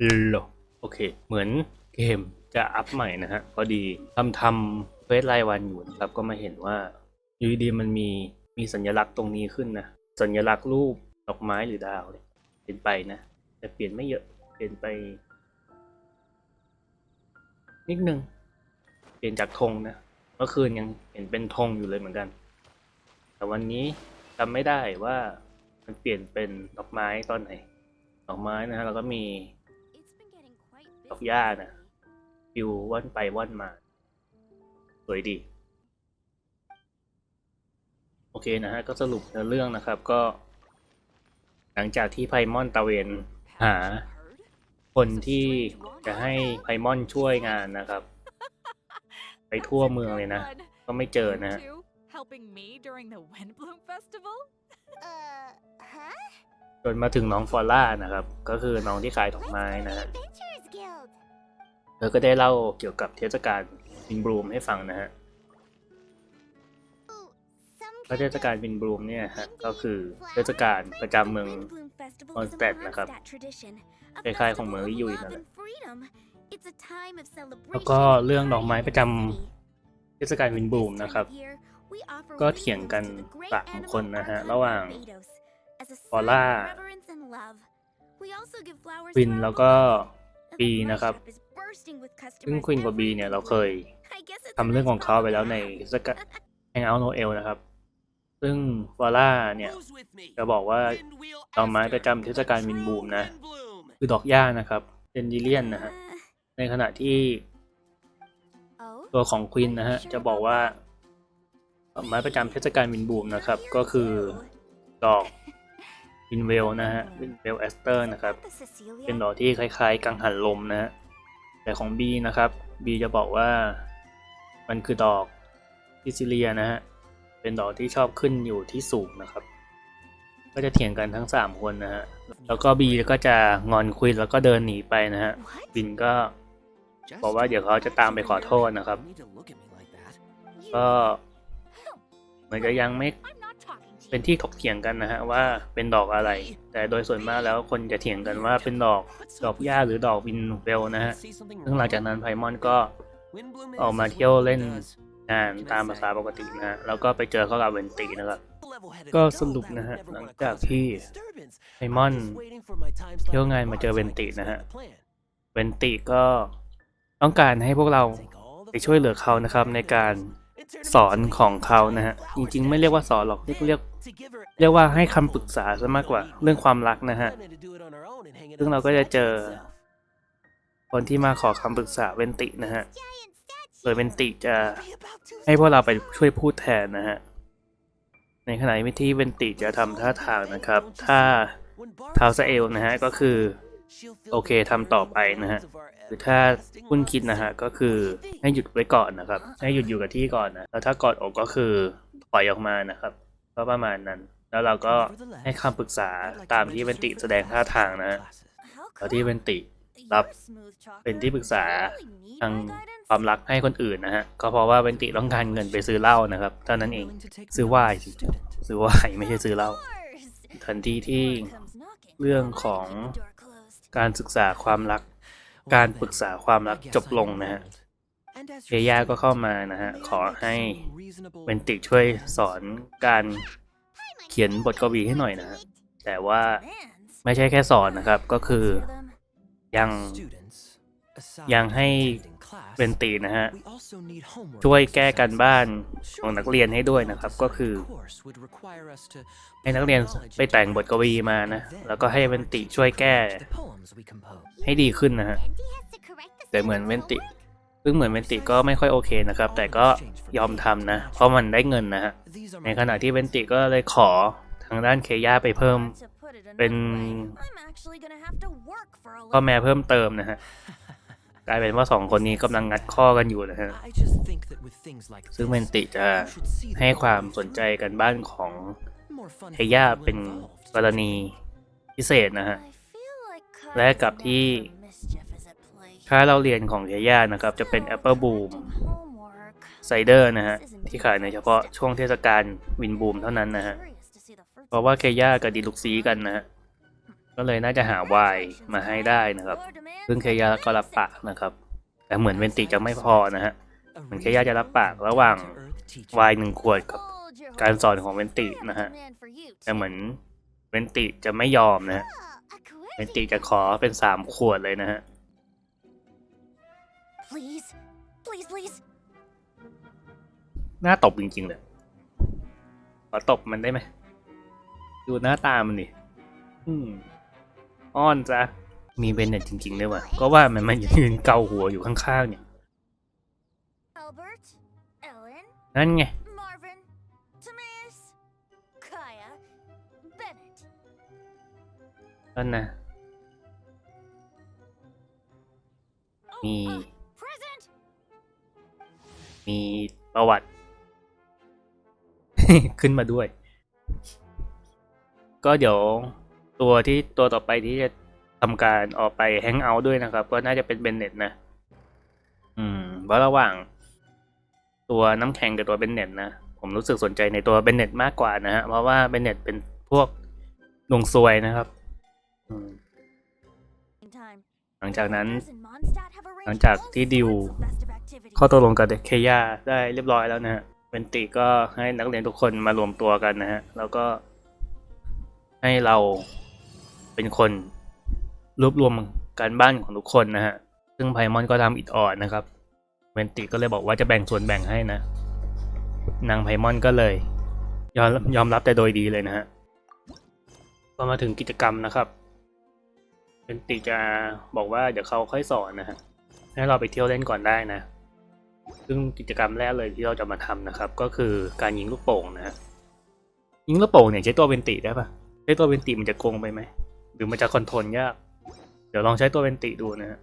โลโอเค เหมือนเกมจะอัพใหม่นะฮะพอดีทำทำเฟซรายวันอยู่นะครับก็มาเห็นว่าอยู่ดีมันมีมีสัญลักษณ์ตรงนี้ขึ้นนะ สัญลักษณ์รูปดอกไม้หรือดาวเนี่ยเปลี่ยนไปนะ แต่เปลี่ยนไม่เยอะ เปลี่ยนไป นิดนึง เปลี่ยนจากธงนะเมื่อคืนยังเห็นเป็นธงอยู่เลยเหมือนกัน แต่วันนี้จำไม่ได้ว่ามันเปลี่ยนเป็นดอกไม้ตอนไหน ดอกไม้นะฮะแล้วก็มี ดอกหญ้านะฟิวว่อนไปว่อนมา สวยดี โอเคนะฮะ ก็สรุปเนื้อเรื่องนะครับก็ หลังจากที่ไพมอนตะเวนหา คนที่จะให้ไพมอนช่วยงานนะครับ ไปทั่วเมืองเลยนะ ก็ไม่เจอนะฮะ Helping me during the Windbloom Festival? Uh, huh? จนมาถึงน้องฟอล่านะครับ ก็คือน้องที่ขายดอกไม้นะฮะเธอก็ได้เล่าเกี่ยวกับเทศกาลวินบลูมให้ฟังนะฮะเทศกาลวินบลูมเนี่ยฮะก็คือเทศกาลประจำเมือง Windbloom Festival is a Mondstadt นะครับคล้ายๆของเมืองยุยนั่นแหละแล้วก็เรื่องดอกไม้ประจำเทศกาลวินบลูมนะครับ ก็เถียงกันสามคนนะฮะ ระหว่าง ฟอล่าวินแล้วก็บีนะครับ ซึ่งควินกับบีเนี่ยเราเคยทำเรื่องของเขาไปแล้วในเทศกาลแฮงเอาท์โนเอลนะครับ ซึ่งฟอล่าเนี่ยจะบอกว่าดอกไม้ประจำเทศกาลวินบลูมนะ คือดอกหญ้านะครับเดนดิเลียนนะฮะ ในขณะที่ ตัวของควินนะฮะ จะบอกว่าดอกไม้ประจำเทศกาลวินบลูมนะครับ ก็คือดอก วินเวลนะฮะวินเวลแอสเตอร์นะครับ เป็นดอกที่คล้ายๆกังหันลมนะฮะแต่ของ B นะครับ B จะบอกว่ามันคือดอกซิซิเลียนะฮะเป็นดอกที่ชอบขึ้นอยู่ที่สูงนะครับ ก็จะเถียงกันทั้ง 3 คนนะฮะแล้วก็ B ก็จะงอนควินแล้วก็เดินหนีไปนะฮะบินก็บอกว่าเดี๋ยวเขาจะตามไปขอโทษนะครับ ก็เหมือนจะยังไม่ เป็นที่ถกเถียงกันนะฮะว่าเป็นดอกอะไร แต่โดยส่วนมากแล้วคนจะเถียงกันว่าเป็นดอกดอกหญ้าหรือดอกวินเวลนะฮะซึ่งหลังจากนั้นไพมอนก็ออกมาเที่ยวเล่นงานตามภาษาปกตินะฮะแล้วก็ไปเจอเขากับเวนตีนะครับก็สรุปนะฮะหลังจากที่ไพมอนเที่ยวงานมาเจอเวนตินะฮะเวนติก็ต้องการให้พวกเราไปช่วยเหลือเขานะครับในการ สอนของเขานะฮะ จริงๆ ไม่เรียกว่าสอนหรอก เรียกเรียกเรียกว่าให้คำปรึกษาซะมากกว่า เรื่องความรักนะฮะ ซึ่งเราก็จะเจอ คนที่มาขอคำปรึกษาเวนตินะฮะโดยเวนติจะให้พวกเราไปช่วยพูดแทนนะฮะ ในขณะที่เวนติจะทำท่าทางนะครับถ้าเท้าซาเอลนะฮะ ก็คือ โอเคทำต่อไปนะฮะหรือถ้าคุณคิดนะฮะก็คือให้หยุดไว้ก่อนนะครับ ให้หยุดอยู่กับที่ก่อนนะแล้วถ้ากอดอกก็คือปล่อยออกมานะครับก็ประมาณนั้น แล้วเราก็ให้คำปรึกษาตามที่เวนติแสดงท่าทางนะแล้วที่เวนติรับเป็นที่ปรึกษาทางความรักให้คนอื่นนะฮะก็เพราะว่าเวนติต้องการเงินไปซื้อเหล้านะครับเท่านั้นเองซื้อวน์สิซื้อวน์ไม่ใช่ซื้อเหล้าทันทีที่เรื่องของ การศึกษาความรัก การปรึกษาความรักจบลงนะฮะเอย่าก็เข้ามานะฮะ ขอให้เวนติช่วยสอนการเขียนบทกวีให้หน่อยนะฮะ แต่ว่าไม่ใช่แค่สอนนะครับ ก็คือยังยังให้ เวนตินะฮะ ช่วยแก้การบ้านของนักเรียนให้ด้วยนะครับ ก็คือ ให้นักเรียนไปแต่งบทกวีมานะ แล้วก็ให้เวนติช่วยแก้ ให้ดีขึ้นนะฮะ แต่เหมือนเวนติซึ่งเหมือนเวนติก็ไม่ค่อยโอเคนะครับ แต่ก็ยอมทำนะ เพราะมันได้เงินนะฮะ ในขณะที่เวนติก็เลยขอทางด้านเคย่าไปเพิ่ม เป็นข้อแม้เพิ่มเติมนะฮะ กลายเป็นว่าสองคนนี้กำลังงัดข้อกันอยู่นะฮะ ซึ่งเวนติจะให้ความสนใจกันบ้านของเทย่าเป็นกรณีพิเศษนะฮะ และกับที่ค่าเราเรียนของเทย่านะครับ จะเป็น Apple Boom ไซเดอร์นะฮะ ที่ขายในเฉพาะช่วงเทศกาลวินบูมเท่านั้นนะฮะ เพราะว่าเคย่ากับดีลุกซีกันนะฮะ กก็เลยน่าจะหาวายมาให้ได้นะครับ ซึ่งเคยาก็รับปากนะครับ แต่เหมือนเวนติจะไม่พอนะฮะเหมือนแค่ย่าจะรับปากระหว่างวายหนึ่งขวดกับการสอนของเวนตินะฮะแต่เหมือนเวนติจะไม่ยอมนะฮะเวนติจะขอเป็นสามขวดเลยนะฮะ Please, please, please. หน้าตบจริงๆเลยขอตบมันได้ไหม ดูหน้าตามันดิอืม อ้อนจ้ะมีเบนเน็ตจริงๆด้วยว่ะก็ว่ามันมันยืนเกาหัวอยู่ข้างๆเนี่ย Albert, Ellen, นั่นไง Marvin, Timaeus, Kaya, Bennett. นั่นนะมี Oh, present. มีประวัติ ขึ้นมาด้วย ก็เดี๋ยว ตัวที่ตัวต่อไปที่จะทำการออกไปแฮงเอาท์ด้วยนะครับ ก็น่าจะเป็นเบนเน็ตนะ อืมเพราะระหว่าง ตัวน้ำแข็งกับตัวเบนเน็ตนะ ผมรู้สึกสนใจในตัวเบนเน็ตมากกว่านะฮะ เพราะว่าเบนเน็ตเป็นพวกลงซวยนะครับ อืมหลังจากนั้น หลังจากที่ดิวข้อตกลงกับเคย่าได้เรียบร้อยแล้วนะฮะเวนติก็ให้นักเรียนทุกคนมารวมตัวกันนะฮะ แล้วก็ให้เรา เป็นคนรวบรวมการบ้านของทุกคนนะฮะ ซึ่งไพมอนก็ทำอิดออดนะครับ เวนติก็เลยบอกว่าจะแบ่งส่วนแบ่งให้นะ นางไพมอนก็เลย ยอมยอมรับแต่โดยดีเลยนะฮะ ก็มาถึงกิจกรรมนะครับ เวนติจะบอกว่าเดี๋ยวเขาค่อยสอนนะฮะ ให้เราไปเที่ยวเล่นก่อนได้นะ ซึ่งกิจกรรมแรกเลยที่เราจะมาทำนะครับ ก็คือการยิงลูกโป่งนะฮะ ยิงลูกโป่งเนี่ยใช้ตัวเวนติได้ปะใช้ตัวเวนติมันจะโกงไปไหม หรือมันจะคอนโทรลยาก เดี๋ยวลองใช้ตัวเวนติดูนะฮะ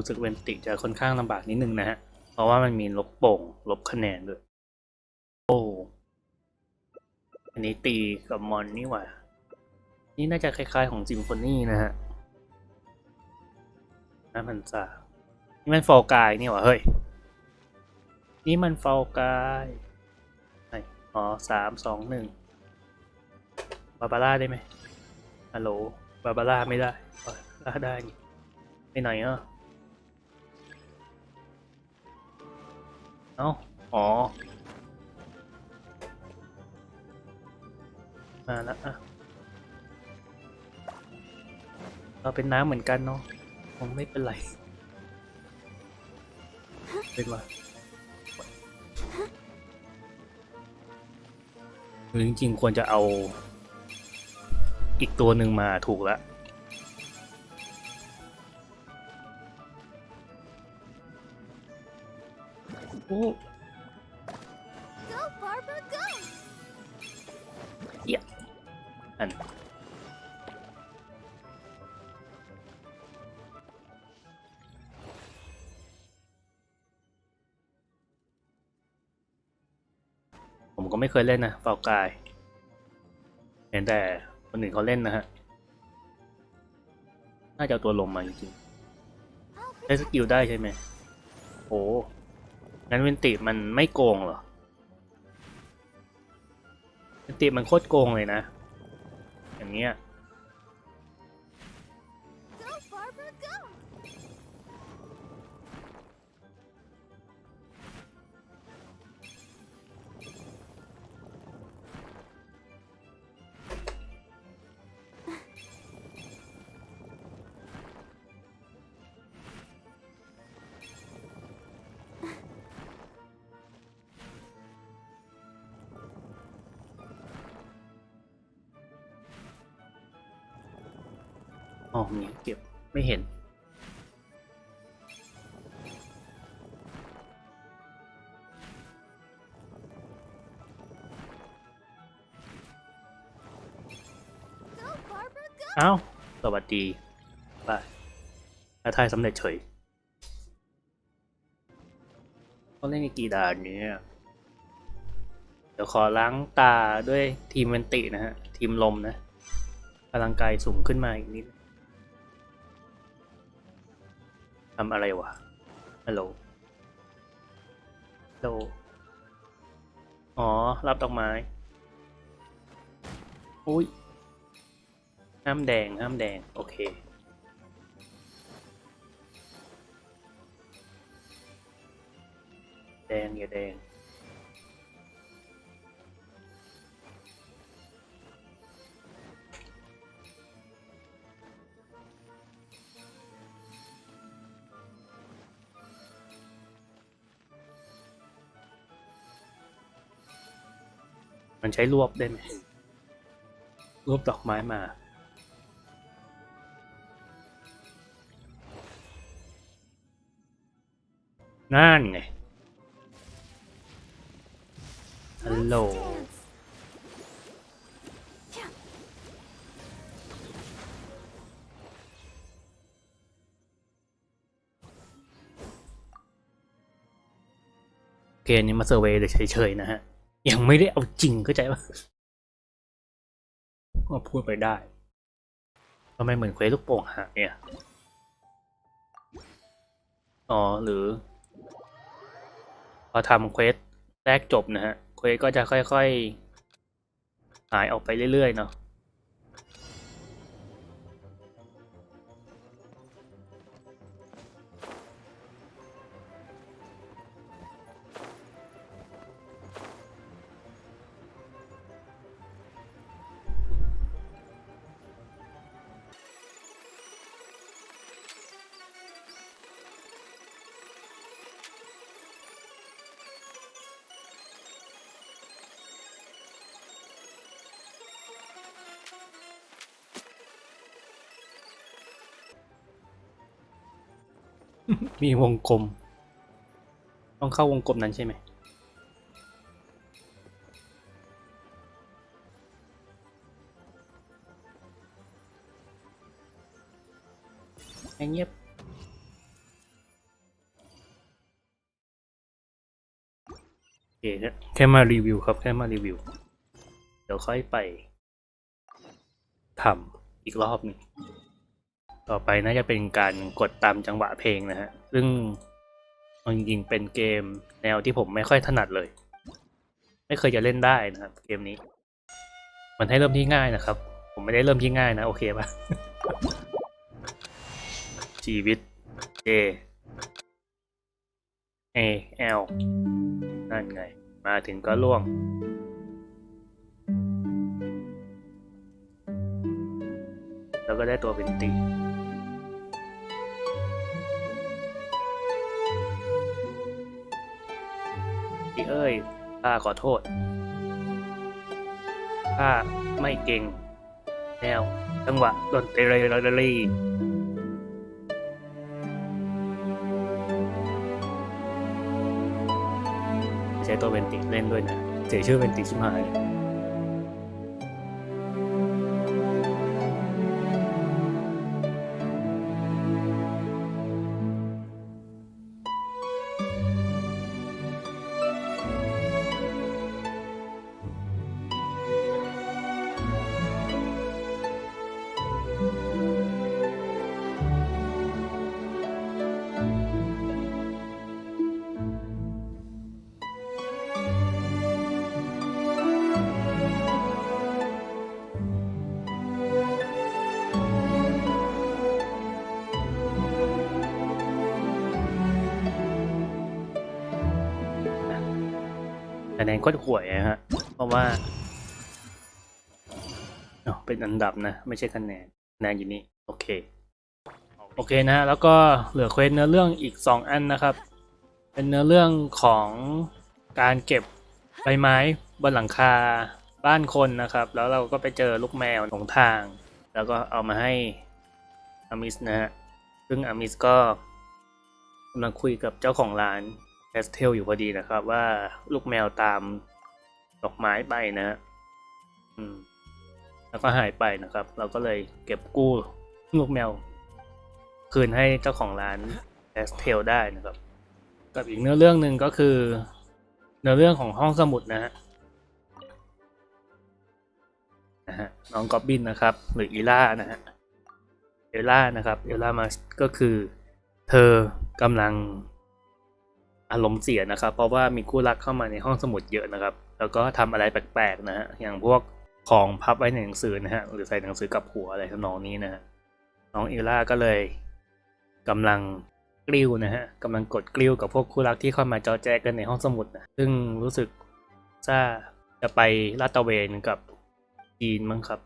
รู้สึกเวนติจะค่อนข้างลำบากนิดนึงนะฮะ เพราะว่ามันมีลบโป่งลบคะแนนด้วย โอ้ อันนี้ตีกับมอนนี่หว่า นี่น่าจะคล้ายๆของซิมโฟนีนะฮะน่าพันษานี่มันฟอลกายนี่หว่าเฮ้ย นี่มันฟอลกายไอ๋อสามสองหนึ่งบาบาร่าได้ไหมฮัลโหลบาบาร่าไม่ได้บาบาร่าได้นี่ไปไหนอะ เอ้า อ๋อ มาล้วอะ เราเป็นน้ำเหมือนกันเนาะคงไม่เป็นไร เป็นว่าคือจริงๆ ควรจะเอา อีกตัวหนึ่งมาถูกแล้ว ก็ไม่เคยเล่นนะเป่ากาย เห็นแต่คนอื่นเขาเล่นนะฮะ น่าจะเอาตัวลมมาจริงๆใช้สกิลได้ใช่ไหมโอ้งั้นเวนติมันไม่โกงเหรอเวนติมันโคตรโกงเลยนะ อย่างเงี้ย อ๋อมีเก็บไม่เห็น Go, Barbara, go! เอ้า สวัสดีไปท้าทายสำเร็จเฉยเขาเล่นอีกกี่ด่านเนี่ย เดี๋ยวขอล้างตาด้วยทีมเวนตินะฮะ ทีมลมนะพลังกายสูงขึ้นมาอีกนิด ทำอะไรวะ ฮัลโหล ฮัลโหล อ๋อ รับดอกไม้ อุ้ย ห้ามแดง ห้ามแดง โอเค แดงอย่าแดง มันใช้รวบได้ไหมรวบดอกไม้มา นั่นไง ฮัลโหลเกมนี้มาเซอร์เวย์เฉยๆนะฮะ ยังไม่ได้เอาจริงเข้าใจปะก็พูดไปได้ทำไมเหมือนเควสลูกโป่งหายเนี่ย อ๋อหรือ พอทำเควสแรกจบนะฮะ เควสก็จะค่อยๆ หายออกไปเรื่อยๆเนาะ มีวงกลม ต้องเข้าวงกลมนั้นใช่ไหมเงียบโอเคแค่มารีวิวครับ แค่มารีวิว เดี๋ยวค่อยไปทำอีกรอบหนึ่ง ต่อไปน่าจะเป็นการกดตามจังหวะเพลงนะฮะ ซึ่งจริงๆเป็นเกมแนวที่ผมไม่ค่อยถนัดเลย ไม่เคยจะเล่นได้นะครับ เกมนี้ มันให้เริ่มที่ง่ายนะครับ ผมไม่ได้เริ่มที่ง่ายนะ โอเคปะชีวิตเจ A L นั่นไง มาถึงก็ล่วงแล้วก็ได้ตัวเป็นตี พี่เอ้ยข้าขอโทษข้าไม่เก่งแนวจังหวะดนตรีรีใช้ตัวเป็นติเล่นด้วยนะเสียชื่อเป็นติชิมาย คะแนนก็ห่วยนะฮะ เพราะว่าอ๋อเป็นอันดับนะ ไม่ใช่คะแนนคะแนนอยู่นี่ โอเค โอเคนะ แล้วก็เหลือเควสเนื้อเรื่องอีก 2 อันนะครับ เป็นเนื้อเรื่องของการเก็บใบไม้บนหลังคาบ้านคนนะครับ แล้วเราก็ไปเจอลูกแมวหลงทาง แล้วก็เอามาให้อามิสนะฮะ ซึ่งอามิสก็กำลังคุยกับเจ้าของร้าน แคสเทลอยู่พอดีนะครับว่าลูกแมวตามดอกไม้ไปนะฮะอืม แล้วก็หายไปนะครับ เราก็เลยเก็บกู้ลูกแมว คืนให้เจ้าของร้านแคสเทลได้นะครับ กับอีกเนื้อเรื่องหนึ่งก็คือเนื้อเรื่องของห้องสมุดนะฮะนะฮะน้องกอบบินนะครับ หรืออีล่านะฮะเอล่านะครับเอล่ามาก็คือ เธอกำลัง อารมณ์เสียนะครับ เพราะว่ามีคู่รักเข้ามาในห้องสมุดเยอะนะครับ แล้วก็ทำอะไรแปลกๆนะฮะอย่างพวกของพับไว้ในหนังสือนะฮะหรือใส่หนังสือกับหัวอะไรทำนองนี้นะฮะน้องเอล่าก็เลยกำลังกลิ้วนะฮะกำลังกดกลิ้วกับพวกคู่รักที่เข้ามาจอแจกันในห้องสมุดนะซึ่งรู้สึกซ่าจะไปลาดตะเวนกับจีนมั้งครับ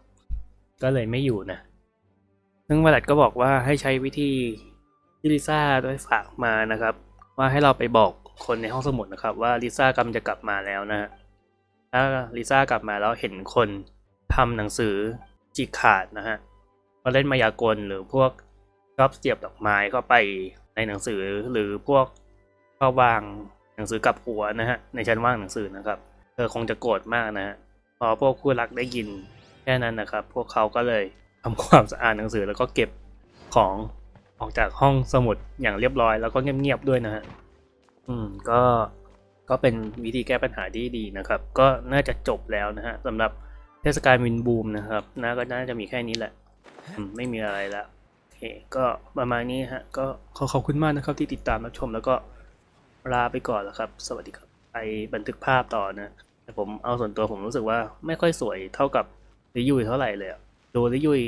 ก็เลยไม่อยู่นะซึ่งวลัดก็บอกว่าให้ใช้วิธีที่ลิซ่าได้ฝากมานะครับ ว่าให้เราไปบอกคนในห้องสมุดนะครับ ว่าลิซ่ากำลังจะกลับมาแล้วนะฮะถ้าลิซ่ากลับมาแล้วเห็นคนทำหนังสือจิกขาดนะฮะมาเล่นมายากลหรือพวกชอบเสียบดอกไม้เข้าไปในหนังสือหรือพวกชอบวางหนังสือกับหัวนะฮะในชั้นว่างหนังสือนะครับเธอคงจะโกรธมากนะฮะพอพวกคู่รักได้ยินแค่นั้นนะครับ พวกเขาก็เลยทำความสะอาดหนังสือแล้วก็เก็บของ ออกจากห้องสมุดอย่างเรียบร้อยแล้วก็เงียบๆด้วยนะฮะ อืมก็ก็เป็นวิธีแก้ปัญหาที่ดีนะครับ ก็น่าจะจบแล้วนะฮะสำหรับเทศกาลวินบูมนะครับน่าก็น่าจะมีแค่นี้แหละอืมไม่มีอะไรละโอเคก็ประมาณนี้ฮะ ก็ขอขอบคุณมากนะครับที่ติดตามรับชมแล้วก็ลาไปก่อนแล้วครับ สวัสดีครับไปบันทึกภาพต่อนะแต่ผมเอาส่วนตัวผมรู้สึกว่าไม่ค่อยสวยเท่ากับลิยุยเท่าไหร่เลยอะดูลิยุย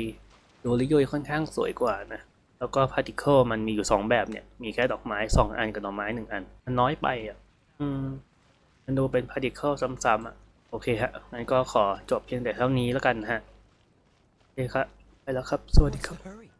ดูลิยุยค่อนข้างสวยกว่านะ แล้วก็พาร์ติเคิลมันมีอยู่สองแบบเนี่ย มีแค่ดอกไม้สองอันกับดอกไม้หนึ่งอัน มันน้อยไปอะ อืม มันดูเป็นพาร์ติเคิลซ้ำๆอะ โอเคฮะ งั้นก็ขอจบเพียงแต่เท่านี้แล้วกันฮะ โอเคครับ ไปแล้วครับ สวัสดีครับ